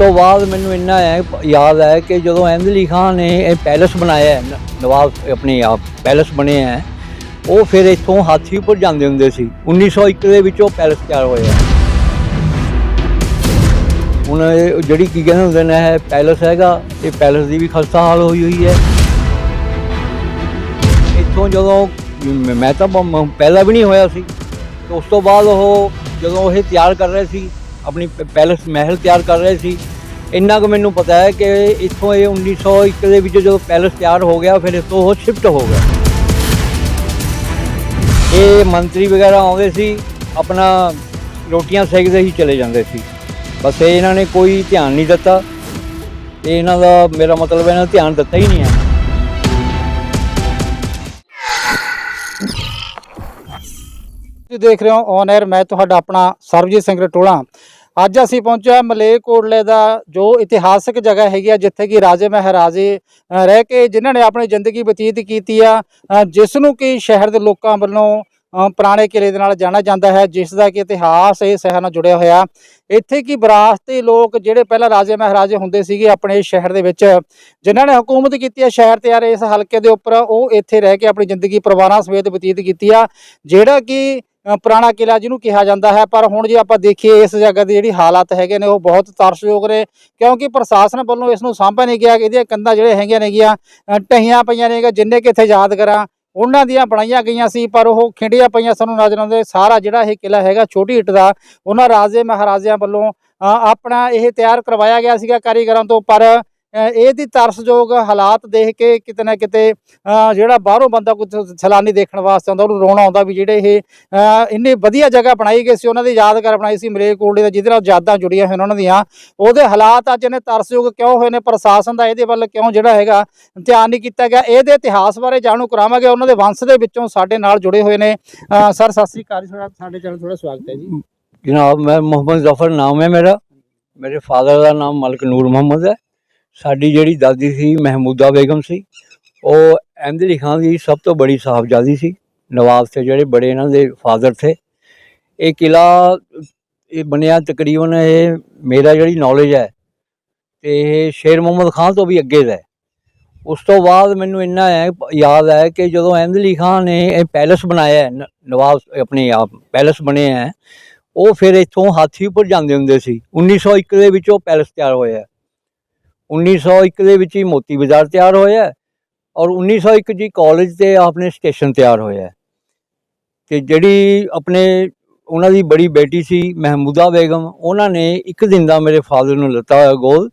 ਤੋਂ ਬਾਅਦ ਮੈਨੂੰ ਇੰਨਾ ਹੈ ਯਾਦ ਹੈ ਕਿ ਜਦੋਂ ਅਹਿਮਦ ਅਲੀ ਖਾਨ ਨੇ ਇਹ ਪੈਲਸ ਬਣਾਇਆ ਹੈ, ਨਵਾਬ ਆਪਣੇ ਆਪ ਪੈਲਸ ਬਣੇ ਹੈ ਉਹ ਫਿਰ ਇੱਥੋਂ ਹਾਥੀ ਉੱਪਰ ਜਾਂਦੇ ਹੁੰਦੇ ਸੀ। 1901 ਦੇ ਵਿੱਚ ਉਹ ਪੈਲਸ ਤਿਆਰ ਹੋਇਆ ਹੁਣ ਇਹ ਜਿਹੜੀ ਕੀ ਕਹਿੰਦੇ ਹੁੰਦੇ ਨੇ ਇਹ ਪੈਲਸ ਹੈਗਾ ਇਹ ਪੈਲਸ ਦੀ ਵੀ ਖਸਤਾ ਹਾਲ ਹੋਈ ਹੋਈ ਹੈ। ਇੱਥੋਂ ਜਦੋਂ ਮੈਂ ਤਾਂ ਪਹਿਲਾਂ ਵੀ ਨਹੀਂ ਹੋਇਆ ਸੀ। ਉਸ ਤੋਂ ਬਾਅਦ ਉਹ ਜਦੋਂ ਇਹ ਤਿਆਰ ਕਰ ਰਹੇ ਸੀ ਆਪਣੀ ਪ- ਪੈਲਸ ਮਹਿਲ ਤਿਆਰ ਕਰ ਰਹੇ ਸੀ ਇੰਨਾ ਕੁ ਮੈਨੂੰ ਪਤਾ ਹੈ ਕਿ ਇੱਥੋਂ ਇਹ 1901 ਦੇ ਵਿੱਚ ਜਦੋਂ ਪੈਲਸ ਤਿਆਰ ਹੋ ਗਿਆ, ਫਿਰ ਇੱਥੋਂ ਉਹ ਸ਼ਿਫਟ ਹੋ ਗਿਆ। ਇਹ ਮੰਤਰੀ ਵਗੈਰਾ ਆਉਂਦੇ ਸੀ, ਆਪਣਾ ਰੋਟੀਆਂ ਸੇਕਦੇ ਹੀ ਚਲੇ ਜਾਂਦੇ ਸੀ। ਬਸ ਇਹ ਇਹਨਾਂ ਨੇ ਕੋਈ ਧਿਆਨ ਨਹੀਂ ਦਿੱਤਾ। ਤੇ ਇਹਨਾਂ ਦਾ ਮੇਰਾ ਮਤਲਬ ਇਹਨਾਂ ਨੇ ਧਿਆਨ ਦਿੱਤਾ ਹੀ ਨਹੀਂ ਹੈ। ਤੁਸੀਂ ਦੇਖ ਰਹੇ ਹੋ ਔਨ 에ਅਰ ਮੈਂ ਤੁਹਾਡਾ ਆਪਣਾ ਸਰਬਜੀਤ ਸਿੰਘ ਰਟੋਲਾ। ਅੱਜ ਅਸੀਂ ਪਹੁੰਚਿਆ ਮਲੇਰਕੋਟਲੇ ਦਾ, ਜੋ ਇਤਿਹਾਸਕ ਜਗ੍ਹਾ ਹੈਗੀ ਆ, ਜਿੱਥੇ ਕਿ ਰਾਜੇ ਮਹਾਰਾਜੇ ਰਹਿ ਕੇ ਜਿਨ੍ਹਾਂ ਨੇ ਆਪਣੀ ਜ਼ਿੰਦਗੀ ਬਤੀਤ ਕੀਤੀ ਆ ਜਿਸ ਨੂੰ ਕਿ ਸ਼ਹਿਰ ਦੇ ਲੋਕਾਂ ਵੱਲੋਂ ਪੁਰਾਣੇ ਕਿਲੇ ਦੇ ਨਾਲ ਜਾਣਿਆ ਜਾਂਦਾ ਹੈ, ਜਿਸ ਦਾ ਕਿ ਇਤਿਹਾਸ ਇਹ ਸ਼ਹਿਰ ਨਾਲ ਜੁੜਿਆ ਹੋਇਆ। ਇੱਥੇ ਕੀ ਵਿਰਾਸਤੀ ਲੋਕ ਜਿਹੜੇ ਪਹਿਲਾਂ ਰਾਜੇ ਮਹਾਰਾਜੇ ਹੁੰਦੇ ਸੀਗੇ ਆਪਣੇ ਸ਼ਹਿਰ ਦੇ ਵਿੱਚ, ਜਿਨ੍ਹਾਂ ਨੇ ਹਕੂਮਤ ਕੀਤੀ ਹੈ ਸ਼ਹਿਰ ਤੇ ਯਾਰ, ਇਸ ਹਲਕੇ ਦੇ ਉੱਪਰ, ਉਹ ਇੱਥੇ ਰਹਿ ਕੇ ਆਪਣੀ ਜ਼ਿੰਦਗੀ ਪਰਿਵਾਰਾਂ ਸਮੇਤ ਬਤੀਤ ਕੀਤੀ ਆ, ਜਿਹੜਾ ਕਿ ਪੁਰਾਣਾ ਕਿਲਾ ਜਿਹਨੂੰ ਕਿਹਾ ਜਾਂਦਾ ਹੈ ਪਰ ਹੁਣ ਜੇ ਆਪਾਂ ਦੇਖੀਏ ਇਸ ਜਗ੍ਹਾ ਦੀ ਜਿਹੜੀ ਹਾਲਾਤ ਹੈਗੇ ਨੇ ਉਹ ਬਹੁਤ ਤਰਸਯੋਗ ਨੇ ਕਿਉਂਕਿ ਪ੍ਰਸ਼ਾਸਨ ਵੱਲੋਂ ਇਸ ਨੂੰ ਸਾਂਭਿਆ ਨਹੀਂ ਗਿਆ ਇਹਦੀਆਂ ਕੰਧਾਂ ਜਿਹੜੇ ਹੈਗੀਆਂ ਨੇਗੀਆਂ ਅ, ਢਹੀਆਂ ਪਈਆਂ ਨੇਗੀਆਂ ਜਿੰਨੇ ਕਿ ਇੱਥੇ ਯਾਦ ਕਰਾਂ ਉਹਨਾਂ ਦੀਆਂ ਬਣਾਈਆਂ ਗਈਆਂ ਸੀ ਪਰ ਉਹ ਖਿੰਡੀਆਂ ਪਈਆਂ ਸਾਨੂੰ ਨਜ਼ਰ ਆਉਂਦੇ ਸਾਰਾ ਜਿਹੜਾ ਇਹ ਕਿਲਾ ਹੈਗਾ ਛੋਟੀ ਇੱਟ ਦਾ ਉਹਨਾਂ ਰਾਜੇ ਮਹਾਰਾਜਿਆਂ ਵੱਲੋਂ ਆਪਣਾ ਇਹ ਤਿਆਰ ਕਰਵਾਇਆ ਗਿਆ ਸੀਗਾ ਕਾਰੀਗਰਾਂ ਤੋਂ ਪਰ ਇਹਦੀ ਤਰਸਯੋਗ ਹਾਲਾਤ ਦੇਖ ਕੇ ਕਿਤੇ ਨਾ ਕਿਤੇ ਜਿਹੜਾ ਬਾਹਰੋਂ ਬੰਦਾ ਕੋਈ ਸੈਲਾਨੀ ਦੇਖਣ ਵਾਸਤੇ ਆਉਂਦਾ ਉਹਨੂੰ ਰੋਣਾ ਆਉਂਦਾ ਵੀ ਜਿਹੜੇ ਇਹ ਇੰਨੀ ਵਧੀਆ ਜਗ੍ਹਾ ਬਣਾਈ ਗਈ ਸੀ ਉਹਨਾਂ ਦੀ ਯਾਦਗਾਰ ਬਣਾਈ ਸੀ ਮਲੇਰਕੋਟਲੇ ਦਾ ਜਿਹਦੇ ਨਾਲ ਯਾਦਾਂ ਜੁੜੀਆਂ ਹੋਈਆਂ ਉਹਨਾਂ ਦੀਆਂ। ਉਹਦੇ ਹਾਲਾਤ ਅੱਜ ਇਹਨੇ ਤਰਸਯੋਗ ਕਿਉਂ ਹੋਏ ਨੇ ਪ੍ਰਸ਼ਾਸਨ ਦਾ ਇਹਦੇ ਵੱਲ ਕਿਉਂ ਜਿਹੜਾ ਹੈਗਾ ਧਿਆਨ ਨਹੀਂ ਕੀਤਾ ਗਿਆ। ਇਹਦੇ ਇਤਿਹਾਸ ਬਾਰੇ ਜਾਣੂ ਕਰਾਵਾਂਗੇ। ਉਹਨਾਂ ਦੇ ਵੰਸ਼ ਦੇ ਵਿੱਚੋਂ ਸਾਡੇ ਨਾਲ ਜੁੜੇ ਹੋਏ ਨੇ। ਸਰ ਸਤਿ ਸ੍ਰੀ ਅਕਾਲ ਜੀ, ਸਾਡੇ ਚੈਨਲ ਥੋੜਾ ਸਵਾਗਤ ਹੈ ਜੀ। ਜਨਾਬ ਮੈਂ ਮੁਹੰਮਦ ਜ਼ਫਰ ਨਾਮ ਹੈ ਮੇਰਾ। ਮੇਰੇ ਫਾਦਰ ਦਾ ਨਾਮ ਮਲਕ ਨੂਰ ਮੁਹੰਮਦ ਹੈ। ਸਾਡੀ ਜਿਹੜੀ ਦਾਦੀ ਸੀ, ਮਹਿਮੂਦਾ ਬੇਗਮ ਸੀ, ਉਹ ਅਹਿਮਦ ਅਲੀ ਖਾਨ ਦੀ ਸਭ ਤੋਂ ਬੜੀ ਸਾਹਿਬਜ਼ਾਦੀ ਸੀ। ਨਵਾਬ ਥੇ ਜਿਹੜੇ ਬੜੇ ਇਹਨਾਂ ਦੇ ਫਾਦਰ ਥੇ। ਇਹ ਕਿਲਾ, ਇਹ ਬਣਿਆ ਤਕਰੀਬਨ ਇਹ ਮੇਰਾ ਜਿਹੜੀ ਨੌਲੇਜ ਹੈ ਤੇ ਇਹ ਸ਼ੇਰ ਮੁਹੰਮਦ ਖਾਨ ਤੋਂ ਵੀ ਅੱਗੇ ਦਾ ਉਸ ਤੋਂ ਬਾਅਦ ਮੈਨੂੰ ਇੰਨਾ ਹੈ, ਯਾਦ ਹੈ ਕਿ ਜਦੋਂ ਅਹਿਮਦ ਅਲੀ ਖਾਨ ਨੇ ਇਹ ਪੈਲਸ ਬਣਾਇਆ ਨ- ਨਵਾਬ ਆਪਣੇ ਆਪ ਪੈਲਸ ਬਣੇ ਹੈ, ਉਹ ਫਿਰ ਇੱਥੋਂ ਹਾਥੀ ਉੱਪਰ ਜਾਂਦੇ ਹੁੰਦੇ ਸੀ। 1901 ਦੇ ਵਿੱਚ ਉਹ ਪੈਲਸ ਤਿਆਰ ਹੋਇਆ 1901 ਦੇ ਵਿੱਚ ਹੀ ਮੋਤੀ ਬਾਜ਼ਾਰ ਤਿਆਰ ਹੋਇਆ ਹੈ ਔਰ 1901 ਜੀ ਕਾਲਜ ਤੇ ਆਪਣੇ ਸਟੇਸ਼ਨ ਤਿਆਰ ਹੋਇਆ ਹੈ। ਤੇ ਜਿਹੜੀ ਆਪਣੇ ਉਹਨਾਂ ਦੀ ਬੜੀ ਬੇਟੀ ਸੀ ਮਹਿਮੂਦਾ ਬੇਗਮ, ਉਹਨਾਂ ਨੇ ਇੱਕ ਦਿਨ ਦਾ ਮੇਰੇ ਫਾਦਰ ਨੂੰ ਲੱਤਾ ਹੋਇਆ ਗੋਲ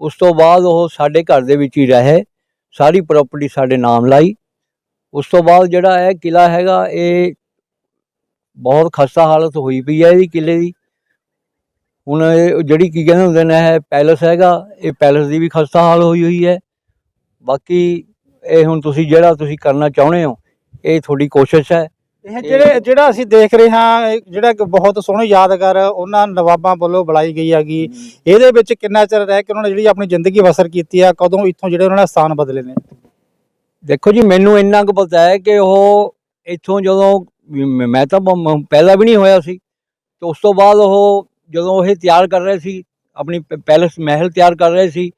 ਉਸ ਤੋਂ ਬਾਅਦ ਉਹ ਸਾਡੇ ਘਰ ਦੇ ਵਿੱਚ ਹੀ ਰਹੇ, ਸਾਰੀ ਪ੍ਰਾਪਰਟੀ ਸਾਡੇ ਨਾਮ ਲਾਈ। ਉਸ ਤੋਂ ਬਾਅਦ ਜਿਹੜਾ ਹੈ ਕਿਲਾ ਹੈਗਾ, ਇਹ ਬਹੁਤ ਖਸਤਾ ਹਾਲਤ ਹੋਈ ਪਈ ਹੈ ਇਹਦੀ ਕਿਲੇ ਦੀ। ਹੁਣ ਇਹ ਜਿਹੜੀ ਕੀ ਕਹਿੰਦੇ ਹੁੰਦੇ ਨੇ ਇਹ ਪੈਲਸ ਹੈਗਾ ਇਹ ਪੈਲਸ ਦੀ ਵੀ ਖਸਤਾ ਹਾਲ ਹੋਈ ਹੋਈ ਹੈ। ਬਾਕੀ ਇਹ ਹੁਣ ਤੁਸੀਂ ਜਿਹੜਾ ਤੁਸੀਂ ਕਰਨਾ ਚਾਹੁੰਦੇ ਹੋ ਇਹ ਤੁਹਾਡੀ ਕੋਸ਼ਿਸ਼ ਹੈ। ਇਹ ਜਿਹੜੇ ਜਿਹੜਾ ਅਸੀਂ ਦੇਖ ਰਹੇ ਹਾਂ ਇਹ ਜਿਹੜਾ ਇੱਕ ਬਹੁਤ ਸੋਹਣੀ ਯਾਦਗਾਰ ਉਹਨਾਂ ਨਵਾਬਾਂ ਵੱਲੋਂ ਬਣਾਈ ਗਈ ਹੈਗੀ। ਇਹਦੇ ਵਿੱਚ ਕਿੰਨਾ ਚਿਰ ਰਹਿ ਕੇ ਉਹਨਾਂ ਨੇ ਜਿਹੜੀ ਆਪਣੀ ਜ਼ਿੰਦਗੀ ਬਸਰ ਕੀਤੀ ਆ ਕਦੋਂ ਇੱਥੋਂ ਜਿਹੜੇ ਉਹਨਾਂ ਨੇ ਸਥਾਨ ਬਦਲੇ ਨੇ? ਦੇਖੋ ਜੀ ਮੈਨੂੰ ਇੰਨਾ ਕੁ ਪਤਾ ਹੈ ਕਿ ਉਹ ਇੱਥੋਂ ਜਦੋਂ ਮ- ਤਾਂ ਪਹਿਲਾਂ ਵੀ ਨਹੀਂ ਹੋਇਆ ਸੀ ਤੇ ਉਸ ਤੋਂ ਬਾਅਦ ਉਹ ਜਦੋਂ ਇਹ ਤਿਆਰ ਕਰ ਰਹੇ ਸੀ ਆਪਣੀ ਪੈਲਸ ਮਹਿਲ ਤਿਆਰ ਕਰ ਰਹੇ ਸੀ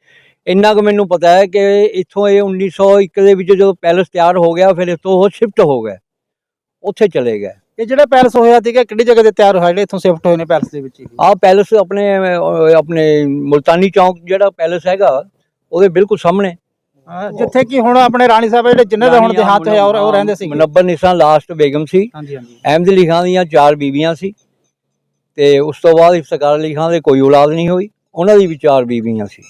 ਇੰਨਾ ਕੁ ਮੈਨੂੰ ਪਤਾ ਹੈ ਕਿ ਇੱਥੋਂ ਇਹ 1901 ਦੇ ਵਿੱਚ ਜਦੋਂ ਪੈਲਸ ਤਿਆਰ ਹੋ ਗਿਆ ਫਿਰ ਇੱਥੋਂ ਉਹ ਸ਼ਿਫਟ ਹੋ ਗਏ ਉੱਥੇ ਚਲੇ ਗਏ। ਇਹ ਜਿਹੜਾ ਪੈਲਸ ਹੋਇਆ ਸੀਗਾ ਕਿਹੜੀ ਜਗ੍ਹਾ ਤੇ ਤਿਆਰ ਹੋਇਆ ਜਿਹੜੇ ਇੱਥੋਂ ਸ਼ਿਫਟ ਹੋਏ ਨੇ ਪੈਲਸ ਦੇ ਵਿੱਚ ਆਹ ਪੈਲਸ ਆਪਣੇ ਆਪਣੇ ਮੁਲਤਾਨੀ ਚੌਂਕ ਜਿਹੜਾ ਪੈਲਸ ਹੈਗਾ ਉਹਦੇ ਬਿਲਕੁਲ ਸਾਹਮਣੇ। ਜਿੱਥੇ ਕਿ ਹੁਣ ਆਪਣੇ ਰਾਣੀ ਸਾਹਿਬ ਜਿਹੜੇ ਜਿਨ੍ਹਾਂ ਦਾ ਹੁਣ ਦੇਹਾਂਤ ਹੋਇਆ ਉਹ ਉਹ ਰਹਿੰਦੇ ਸੀ ਮੁਨੱਬਰ ਨਿਸਾਂ ਲਾਸਟ ਬੇਗਮ ਸੀ। ਹਾਂਜੀ ਹਾਂਜੀ। ਅਹਿਮਦ ਅਲੀ ਖਾਨ ਦੀਆਂ ਚਾਰ ਬੀਬੀਆਂ ਸੀ। ਤੇ ਉਸ ਤੋਂ ਬਾਅਦ ਇਫਤਕਾਰ ਅਲੀ ਖਾਨ ਦੇ ਕੋਈ ਔਲਾਦ ਨਹੀਂ ਹੋਈ ਉਹਨਾਂ ਦੀ ਵੀ ਚਾਰ ਬੀਬੀਆਂ ਸੀ।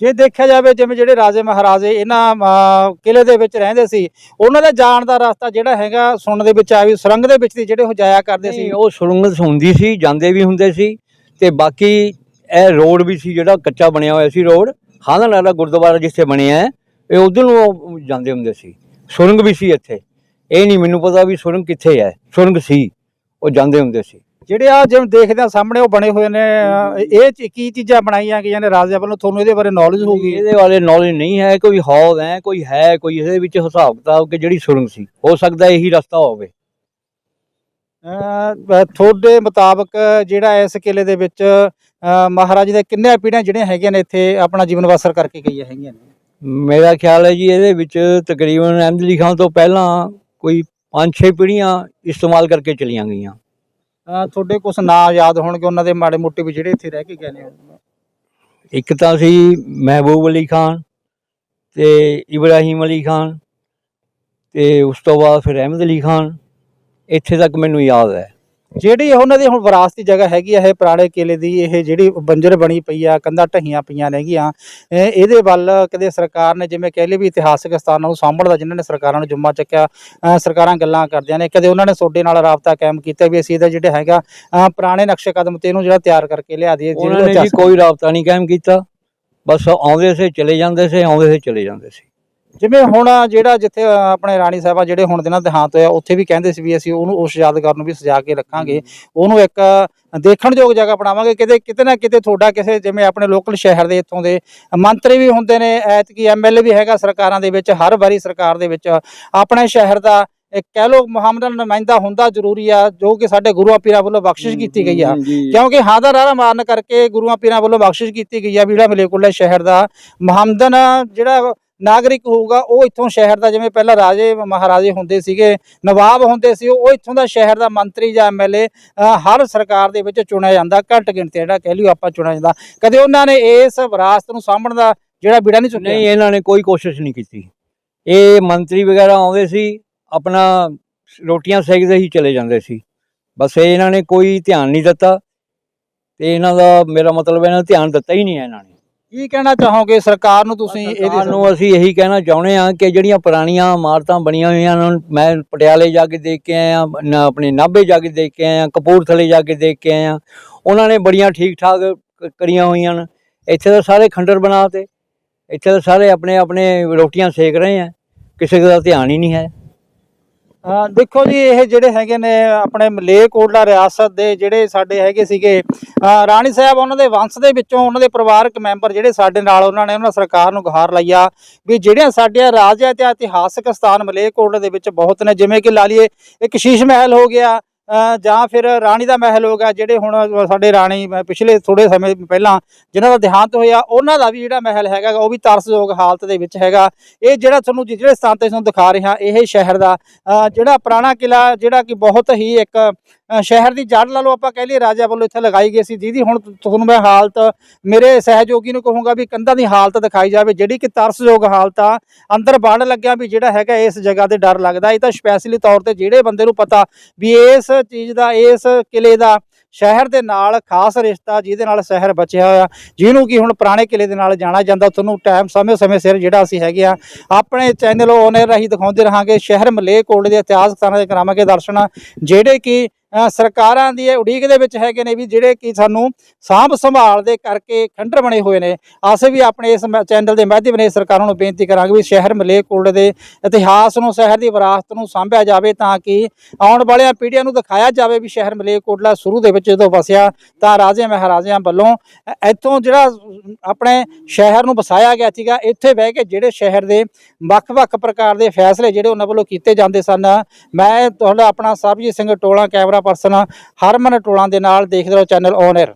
ਜੇ ਦੇਖਿਆ ਜਾਵੇ ਜਿਵੇਂ ਜਿਹੜੇ ਰਾਜੇ ਮਹਾਰਾਜੇ ਇਹਨਾਂ ਕਿਲੇ ਦੇ ਵਿੱਚ ਰਹਿੰਦੇ ਸੀ ਉਹਨਾਂ ਦਾ ਜਾਣ ਦਾ ਰਸਤਾ ਜਿਹੜਾ ਹੈਗਾ ਸੁਣਨ ਦੇ ਵਿੱਚ ਆਇਆ ਵੀ ਸੁਰੰਗ ਦੇ ਵਿੱਚ ਦੀ ਜਿਹੜੇ ਉਹ ਜਾਇਆ ਕਰਦੇ ਸੀ। ਉਹ ਸੁਰੰਗ ਹੁੰਦੀ ਸੀ ਜਾਂਦੇ ਵੀ ਹੁੰਦੇ ਸੀ ਤੇ ਬਾਕੀ ਇਹ ਰੋਡ ਵੀ ਸੀ ਜਿਹੜਾ ਕੱਚਾ ਬਣਿਆ ਹੋਇਆ ਸੀ ਰੋਡ ਖਾਨ ਵਾਲਾ ਗੁਰਦੁਆਰਾ ਜਿੱਥੇ ਬਣਿਆ ਹੈ ਇਹ ਉਧਰ ਨੂੰ ਉਹ ਜਾਂਦੇ ਹੁੰਦੇ ਸੀ। ਸੁਰੰਗ ਵੀ ਸੀ ਇੱਥੇ। ਇਹ ਨਹੀਂ ਮੈਨੂੰ ਪਤਾ ਵੀ ਸੁਰੰਗ ਕਿੱਥੇ ਹੈ ਸੁਰੰਗ ਸੀ ਉਹ ਜਾਂਦੇ ਹੁੰਦੇ ਸੀ। ਜਿਹੜੇ ਆ ਜਿਵੇਂ ਦੇਖਦੇ ਆ ਸਾਹਮਣੇ ਉਹ ਬਣੇ ਹੋਏ ਨੇ ਇਹ ਚ ਕੀ ਚੀਜ਼ਾਂ ਬਣਾਈਆਂ ਗਈਆਂ ਨੇ ਰਾਜਿਆਂ ਵੱਲੋਂ? ਤੁਹਾਨੂੰ ਇਹਦੇ ਬਾਰੇ ਨੌਲੇਜ ਹੋਊਗੀ। ਇਹਦੇ ਬਾਰੇ ਨੌਲੇਜ ਨਹੀਂ ਹੈ ਕੋਈ ਹੌਦ ਹੈ ਕੋਈ ਹੈ ਕੋਈ ਇਹਦੇ ਵਿੱਚ ਹਿਸਾਬ ਕਿਤਾਬ ਕਿ ਜਿਹੜੀ ਸੁਰੰਗ ਸੀ। ਹੋ ਸਕਦਾ ਇਹੀ ਰਸਤਾ ਹੋਵੇ। ਤੁਹਾਡੇ ਮੁਤਾਬਕ ਜਿਹੜਾ ਇਸ ਕਿਲੇ ਦੇ ਵਿੱਚ ਮਹਾਰਾਜ ਦੇ ਕਿੰਨੇ ਪੀੜ੍ਹੀਆਂ ਜਿਹੜੀਆਂ ਹੈਗੀਆਂ ਨੇ ਇੱਥੇ ਆਪਣਾ ਜੀਵਨ ਬਸਰ ਕਰਕੇ ਗਈਆਂ ਹੈਗੀਆਂ ਨੇ? ਮੇਰਾ ਖਿਆਲ ਹੈ ਜੀ ਇਹਦੇ ਵਿੱਚ ਤਕਰੀਬਨ ਅਹਿਮਦ ਖਾਨ ਤੋਂ ਪਹਿਲਾਂ ਕੋਈ 5-6 ਪੀੜ੍ਹੀਆਂ ਇਸਤੇਮਾਲ ਕਰਕੇ ਚਲੀਆਂ ਗਈਆਂ। ਤੁਹਾਡੇ ਕੁਝ ਨਾਂ ਯਾਦ ਹੋਣਗੇ, ਉਹਨਾਂ ਦੇ ਮਾੜੇ ਮੋਟੇ ਵੀ ਜਿਹੜੇ ਇੱਥੇ ਰਹਿ ਕੇ ਗਏ ਨੇ। ਇੱਕ ਤਾਂ ਸੀ ਮਹਿਬੂਬ ਅਲੀ ਖਾਨ ਤੇ ਇਬਰਾਹੀਮ ਅਲੀ ਖਾਨ ਤੇ ਉਸ ਤੋਂ ਬਾਅਦ ਫਿਰ ਅਹਿਮਦ ਅਲੀ ਖਾਨ। ਇੱਥੇ ਤੱਕ ਮੈਨੂੰ ਯਾਦ ਹੈ। ਜਿਹੜੀ ਉਹਨਾਂ ਦੀ ਹੁਣ ਵਿਰਾਸਤੀ ਜਗ੍ਹਾ ਹੈਗੀ ਆ ਇਹ ਪੁਰਾਣੇ ਕਿਲੇ ਦੀ ਇਹ ਜਿਹੜੀ ਬੰਜਰ ਬਣੀ ਪਈ ਆ ਕੰਧਾਂ ਢਹੀਆਂ ਪਈਆਂ ਨੇਗੀਆਂ ਇਹ- ਇਹਦੇ ਵੱਲ ਕਦੇ ਸਰਕਾਰ ਨੇ ਜਿਵੇਂ ਕਹਿ ਲਈ ਵੀ ਇਤਿਹਾਸਕ ਸਥਾਨਾਂ ਨੂੰ ਸਾਂਭਣ ਦਾ ਜਿਨ੍ਹਾਂ ਨੇ ਸਰਕਾਰਾਂ ਨੂੰ ਜੁੰਮਾ ਚੱਕਿਆ ਸਰਕਾਰਾਂ ਗੱਲਾਂ ਕਰਦੀਆਂ ਨੇ ਕਦੇ ਉਹਨਾਂ ਨੇ ਤੁਹਾਡੇ ਨਾਲ ਰਾਬਤਾ ਕਾਇਮ ਕੀਤਾ ਵੀ ਅਸੀਂ ਇਹਦਾ ਜਿਹੜਾ ਹੈਗਾ ਪੁਰਾਣੇ ਨਕਸ਼ੇ ਕਦਮ ਤੇ ਇਹਨੂੰ ਜਿਹੜਾ ਤਿਆਰ ਕਰਕੇ ਲਿਆ ਦਈਏ ਉਹਨਾਂ ਨੇ ਜੀ ਕੋਈ ਰਾਬਤਾ ਨਹੀਂ ਕਾਇਮ ਕੀਤਾ ਬਸ ਆਉਂਦੇ ਸੀ ਚਲੇ ਜਾਂਦੇ ਸੀ ਆਉਂਦੇ ਸੀ ਚਲੇ ਜਾਂਦੇ ਸੀ। ਜਿਵੇਂ ਹੁਣ ਜਿਹੜਾ ਜਿੱਥੇ ਆਪਣੇ ਰਾਣੀ ਸਾਹਿਬਾ ਜਿਹੜੇ ਹੁਣ ਦਿਨਾਂ ਦੇਹਾਂਤ ਹੋਇਆ ਉੱਥੇ ਵੀ ਕਹਿੰਦੇ ਸੀ ਵੀ ਅਸੀਂ ਉਹਨੂੰ ਉਸ ਯਾਦਗਾਰ ਨੂੰ ਵੀ ਸਜਾ ਕੇ ਰੱਖਾਂਗੇ। ਉਹਨੂੰ ਇੱਕ ਦੇਖਣਯੋਗ ਜਗ੍ਹਾ ਬਣਾਵਾਂਗੇ। ਕਿਤੇ ਕਿਤੇ ਨਾ ਕਿਤੇ ਤੁਹਾਡਾ ਕਿਸੇ ਜਿਵੇਂ ਆਪਣੇ ਲੋਕਲ ਸ਼ਹਿਰ ਦੇ ਇੱਥੋਂ ਦੇ ਮੰਤਰੀ ਵੀ ਹੁੰਦੇ ਨੇ ਐਤਕੀ ਐਮਐਲਏ ਵੀ ਹੈਗਾ ਸਰਕਾਰਾਂ ਦੇ ਵਿੱਚ ਹਰ ਵਾਰੀ ਸਰਕਾਰ ਦੇ ਵਿੱਚ। ਆਪਣੇ ਸ਼ਹਿਰ ਦਾ ਇੱਕ ਕਹਿ ਲੋ ਮੁਹੰਮਦਨ ਨੁਮਾਇੰਦਾ ਹੁੰਦਾ ਜ਼ਰੂਰੀ ਆ ਜੋ ਕਿ ਸਾਡੇ ਗੁਰੂਆਂ ਪੀਰਾਂ ਵੱਲੋਂ ਬਖਸ਼ਿਸ਼ ਕੀਤੀ ਗਈ ਆ। ਕਿਉਂਕਿ ਹਾਂ ਦਾ ਨਾਰਾ ਮਾਰਨ ਕਰਕੇ ਗੁਰੂਆਂ ਪੀਰਾਂ ਵੱਲੋਂ ਬਖਸ਼ਿਸ਼ ਕੀਤੀ ਗਈ ਆ ਵੀ ਜਿਹੜਾ ਮਲੇਕੁਲਾ ਸ਼ਹਿਰ ਦਾ ਮੁਹੰਮਦਨ ਜਿਹੜਾ ਨਾਗਰਿਕ ਹੋਊਗਾ, ਉਹ ਇੱਥੋਂ ਸ਼ਹਿਰ ਦਾ ਜਿਵੇਂ ਪਹਿਲਾਂ ਰਾਜੇ, ਮਹਾਰਾਜੇ ਹੁੰਦੇ ਸੀਗੇ, ਨਵਾਬ ਹੁੰਦੇ ਸੀ, ਉਹ ਇੱਥੋਂ ਦਾ ਸ਼ਹਿਰ ਦਾ ਮੰਤਰੀ ਜਾਂ ਐਮਐਲਏ ਹਰ ਸਰਕਾਰ ਦੇ ਵਿੱਚ ਚੁਣਿਆ ਜਾਂਦਾ, ਘੱਟ ਗਿਣਤੀ ਜਿਹੜਾ ਕਹਿ ਲਿਓ ਆਪਾਂ ਚੁਣਿਆ ਜਾਂਦਾ। ਕਦੇ ਉਹਨਾਂ ਨੇ ਇਸ ਵਿਰਾਸਤ ਨੂੰ ਸਾਂਭਣ ਦਾ ਜਿਹੜਾ ਬਿੜਾ ਨਹੀਂ ਚੁੱਕਿਆ? ਨਹੀਂ, ਇਹਨਾਂ ਨੇ ਕੋਈ ਕੋਸ਼ਿਸ਼ ਨਹੀਂ ਕੀਤੀ। ਇਹ ਮੰਤਰੀ ਵਗੈਰਾ ਆਉਂਦੇ ਸੀ, ਆਪਣਾ ਰੋਟੀਆਂ ਸੇਕਦੇ ਹੀ ਚਲੇ ਜਾਂਦੇ ਸੀ। ਬਸ ਇਹਨਾਂ ਨੇ ਕੋਈ ਧਿਆਨ ਨਹੀਂ ਦਿੱਤਾ, ਤੇ ਇਹਨਾਂ ਦਾ ਮੇਰਾ ਮਤਲਬ ਇਹਨਾਂ ਧਿਆਨ ਦਿੱਤਾ ਹੀ ਨਹੀਂ ਹੈ ਇਹਨਾਂ ਨੇ। ਕੀ ਕਹਿਣਾ ਚਾਹੋਗੇ ਸਰਕਾਰ ਨੂੰ ਤੁਸੀਂ ਇਹਦੇ ਨੂੰ ਅਸੀਂ ਇਹੀ ਕਹਿਣਾ ਚਾਹੁੰਦੇ ਹਾਂ ਕਿ ਜਿਹੜੀਆਂ ਪੁਰਾਣੀਆਂ ਇਮਾਰਤਾਂ ਬਣੀਆਂ ਹੋਈਆਂ ਨੇ ਮੈਂ ਪਟਿਆਲੇ ਜਾ ਕੇ ਦੇਖ ਕੇ ਆਇਆ ਆਪਣੇ ਨਾਭੇ ਜਾ ਕੇ ਦੇਖ ਕੇ ਆਇਆ ਕਪੂਰਥਲੇ ਜਾ ਕੇ ਦੇਖ ਕੇ ਆਇਆ ਉਹਨਾਂ ਨੇ ਬੜੀਆਂ ਠੀਕ ਠਾਕ ਕਰੀਆਂ ਹੋਈਆਂ ਨੇ ਇੱਥੇ ਤਾਂ ਸਾਰੇ ਖੰਡਰ ਬਣਾਤੇ ਇੱਥੇ ਤਾਂ ਸਾਰੇ ਆਪਣੇ ਆਪਣੇ ਰੋਟੀਆਂ ਸੇਕ ਰਹੇ ਆ ਕਿਸੇ ਦਾ ਧਿਆਨ ਹੀ ਨਹੀਂ ਹੈ। ਦੇਖੋ ਜੀ, ਇਹ ਜਿਹੜੇ ਹੈਗੇ ਨੇ ਆਪਣੇ ਮਲੇਰਕੋਟਲਾ ਰਿਆਸਤ ਦੇ ਜਿਹੜੇ ਸਾਡੇ ਹੈਗੇ ਸੀਗੇ ਰਾਣੀ ਸਾਹਿਬ ਉਹਨਾਂ ਦੇ ਵੰਸ਼ ਦੇ ਵਿੱਚੋਂ ਉਹਨਾਂ ਦੇ ਪਰਿਵਾਰਕ ਮੈਂਬਰ ਜਿਹੜੇ ਸਾਡੇ ਨਾਲ ਉਹਨਾਂ ਨੇ ਉਹਨਾਂ ਸਰਕਾਰ ਨੂੰ ਗੁਹਾਰ ਲਾਈਆ ਵੀ ਜਿਹੜੀਆਂ ਸਾਡੀਆਂ ਰਾਜ ਤੇ ਇਤਿਹਾਸਕ ਸਥਾਨ ਮਲੇਰਕੋਟਲੇ ਦੇ ਵਿੱਚ ਬਹੁਤ ਨੇ, ਜਿਵੇਂ ਕਿ ਲਾ ਲਈਏ ਇੱਕ ਸ਼ੀਸ਼ ਮਹਿਲ ਹੋ ਗਿਆ ਜਾਂ ਫਿਰ ਰਾਣੀ ਦਾ ਮਹਿਲ ਹੋ ਗਿਆ, ਜਿਹੜੇ ਹੁਣ ਸਾਡੇ ਰਾਣੀ ਪਿਛਲੇ ਥੋੜੇ ਸਮੇਂ ਪਹਿਲਾਂ ਜਿਨ੍ਹਾਂ ਦਾ ਦੇਹਾਂਤ ਹੋਇਆ, ਉਹਨਾਂ ਦਾ ਵੀ ਜਿਹੜਾ ਮਹਿਲ ਹੈਗਾ ਉਹ ਵੀ ਤਰਸਯੋਗ ਹਾਲਤ ਦੇ ਵਿੱਚ ਹੈਗਾ। ਇਹ ਜਿਹੜਾ ਤੁਹਾਨੂੰ ਜਿਹੜੇ ਸਥਾਨ ਤੇ ਤੁਹਾਨੂੰ ਦਿਖਾ ਰਿਹਾ, ਇਹ ਸ਼ਹਿਰ ਦਾ ਜਿਹੜਾ ਪੁਰਾਣਾ ਕਿਲਾ ਜਿਹੜਾ ਕਿ ਬਹੁਤ ਹੀ ਇੱਕ ਸ਼ਹਿਰ ਦੀ ਜੜ ਲਾ ਲਓ ਆਪਾਂ ਕਹਿ ਲਈਏ, ਰਾਜਾ ਵੱਲੋਂ ਇੱਥੇ ਲਗਾਈ ਗਈ ਸੀ, ਜਿਹਦੀ ਹੁਣ ਤੁਹਾਨੂੰ ਮੈਂ ਹਾਲਤ ਮੇਰੇ ਸਹਿਯੋਗੀ ਨੂੰ ਕਹੂੰਗਾ ਵੀ ਕੰਧਾਂ ਦੀ ਹਾਲਤ ਦਿਖਾਈ ਜਾਵੇ, ਜਿਹੜੀ ਕਿ ਤਰਸਯੋਗ ਹਾਲਤ ਆ, ਅੰਦਰ ਵੜ ਲੱਗਿਆ ਵੀ ਜਿਹੜਾ ਹੈਗਾ ਇਸ ਜਗ੍ਹਾ ਤੇ ਡਰ ਲੱਗਦਾ। ਇਹ ਤਾਂ ਸਪੈਸ਼ਲੀ ਤੌਰ ਤੇ ਜਿਹੜੇ ਬੰਦੇ ਨੂੰ ਪਤਾ ਵੀ ਇਸ ਚੀਜ਼ ਦਾ, ਇਸ ਕਿਲੇ ਦਾ ਸ਼ਹਿਰ ਦੇ ਨਾਲ ਖਾਸ ਰਿਸ਼ਤਾ ਜਿਹਦੇ ਨਾਲ ਸ਼ਹਿਰ ਬਚਿਆ ਹੋਇਆ। ਜਿਹਨੂੰ ਕਿ ਹੁਣ ਪੁਰਾਣੇ ਕਿਲੇ ਦੇ ਨਾਲ ਜਾਣਾ ਜਾਂਦਾ, ਤੁਹਾਨੂੰ ਟਾਈਮ ਸਮੇਂ ਸਮੇਂ ਸਿਰ ਜਿਹੜਾ ਅਸੀਂ ਹੈਗੇ ਆ, ਆਪਣੇ ਚੈਨਲ ਓਨਰ ਰਾਹੀਂ ਦਿਖਾਉਂਦੇ ਰਹਾਂਗੇ। ਸ਼ਹਿਰ ਮਲੇਰਕੋਟਲੇ ਦੇ ਇਤਿਹਾਸਕ ਸਥਾਨਾਂ ਦੇ ਕਰਾਵਾਂਗੇ ਦਰਸ਼ਨ, ਜਿਹੜੇ ਕਿ ਸਰਕਾਰਾਂ ਦੀ ਇਹ ਉਡੀਕ ਦੇ ਵਿੱਚ ਹੈਗੇ ਨੇ ਵੀ ਜਿਹੜੇ ਕਿ ਸਾਨੂੰ ਸਾਂਭ ਸੰਭਾਲ ਦੇ ਕਰਕੇ ਖੰਡਰ ਬਣੇ ਹੋਏ ਨੇ। ਅਸੀਂ ਵੀ ਆਪਣੇ ਇਸ ਮ- ਚੈਨਲ ਦੇ ਮਾਧਿਅਮ ਨੇ ਸਰਕਾਰਾਂ ਨੂੰ ਬੇਨਤੀ ਕਰਾਂਗੇ ਵੀ ਸ਼ਹਿਰ ਮਲੇਰਕੋਟਲੇ ਦੇ ਇਤਿਹਾਸ ਨੂੰ, ਸ਼ਹਿਰ ਦੀ ਵਿਰਾਸਤ ਨੂੰ ਸਾਂਭਿਆ ਜਾਵੇ ਤਾਂ ਕਿ ਆਉਣ ਵਾਲੀਆਂ ਪੀੜ੍ਹੀਆਂ ਨੂੰ ਦਿਖਾਇਆ ਜਾਵੇ ਵੀ ਸ਼ਹਿਰ ਮਲੇਰਕੋਟਲਾ ਸ਼ੁਰੂ ਦੇ ਵਿੱਚ ਜਦੋਂ ਵਸਿਆ ਤਾਂ ਰਾਜੇ ਮਹਾਰਾਜਿਆਂ ਵੱਲੋਂ ਇੱਥੋਂ ਜਿਹੜਾ ਆਪਣੇ ਸ਼ਹਿਰ ਨੂੰ ਵਸਾਇਆ ਗਿਆ ਸੀਗਾ, ਇੱਥੇ ਬਹਿ ਕੇ ਜਿਹੜੇ ਸ਼ਹਿਰ ਦੇ ਵੱਖ-ਵੱਖ ਪ੍ਰਕਾਰ ਦੇ ਫੈਸਲੇ ਜਿਹੜੇ ਉਹਨਾਂ ਵੱਲੋਂ ਕੀਤੇ ਜਾਂਦੇ ਸਨ। ਮੈਂ ਤੁਹਾਡਾ ਆਪਣਾ ਸਰਬਜੀਤ ਸਿੰਘ ਟੋਲਾ ਕੈਮਰਾ ਪਰਸਨ ਹਰਮਨ ਟੋਲਾਂ ਦੇ ਨਾਲ ਦੇਖਦੇ ਰਹੋ ਚੈਨਲ ਔਨ 에ਅਰ